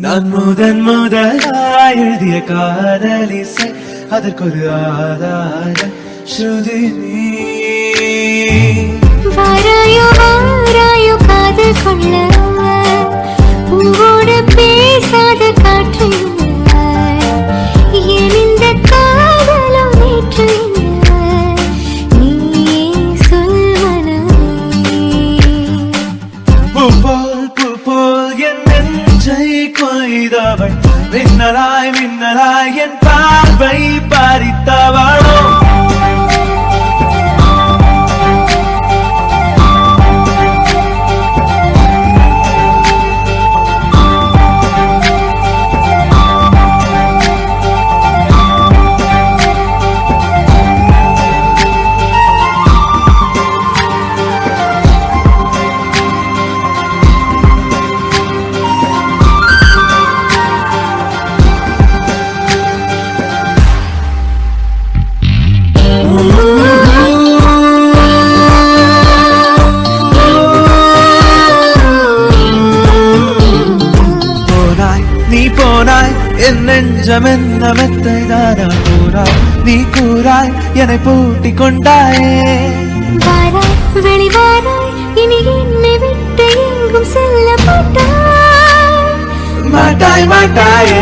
நான் முதன் முதலாய் எழுதிய காதலிசை அதற்கொரு ஆதார ஸ்ருதி நீ நெஞ்சை கொய்தவள் மின்னலாய் மின்னலாய் என் பார்வை போனாய். என் நெஞ்சம் என்ன மெத்தை தானா கூறாய். நீ கூறாய் என்னை பூட்டி கொண்டாயே. வாராய் வெளிவாராய் இனி என்னை விட்டு எங்கும் செல்ல மாட்டாய். மாட்டாய் மாட்டாயே.